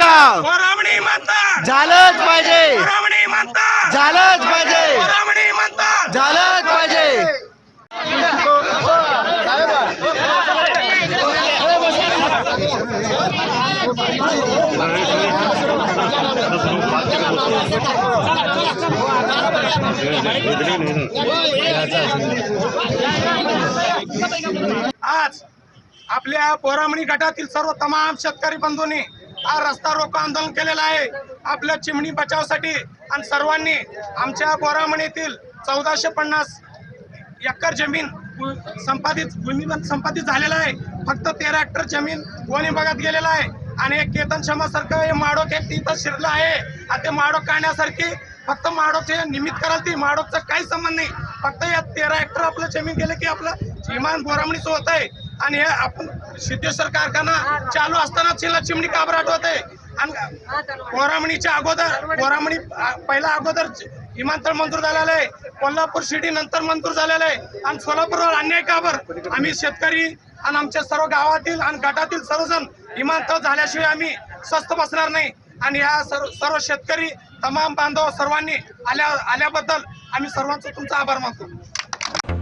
बचाव. झालंच पाहिजे. झालंच पाहिजे. झालंच पाहिजे. आज आपल्या बोरामणी गटातील सर्व तमाम शेतकरी बंधूंनी हा रस्ता रोको आंदोलन केलेला आहे. आपल्या चिमणी बचावसाठी आणि सर्वांनी आमच्या बोरामणीतील चौदाशे पन्नास एकर जमीन संपादित भूमी संपादित झालेला आहे. फक्त तेरा हेक्टर जमीन वन विभागात गेलेला आहे. आणि एक केतन सारखं हे माडोक एक तिथं शिरलं आहे. आणि ते माडोक काढण्यासारखी फक्त माडोकचे निमित्त कराल ती माडोकचा काही संबंध नाही. फक्त या तेरा हेक्टर आपलं जमीन गेलं की आपलं विमान बोरामणीचं होत आहे आणि हे आपण सिद्धेश्वर कारखाना चालू असताना तिला चिमणी काबराट आठवत आहे आणि बोरामणीच्या अगोदर बोरामणी पहिला अगोदर विमानतळ मंजूर झालेलं आहे. कोल्हापूर सिटी नंतर मंजूर झालेलं आहे. आणि सोलापूरवर अन्याय काबर आम्ही शेतकरी आणि आमच्या सर्व गावातील आणि गटातील सर्वजण विमानतळ झाल्याशिवाय आम्ही स्वस्त बसणार नाही. आणि या सर्व सर्व शेतकरी तमाम बांधव सर्वांनी आल्या आल्याबद्दल आम्ही सर्वांचा तुमचा आभार मानतो.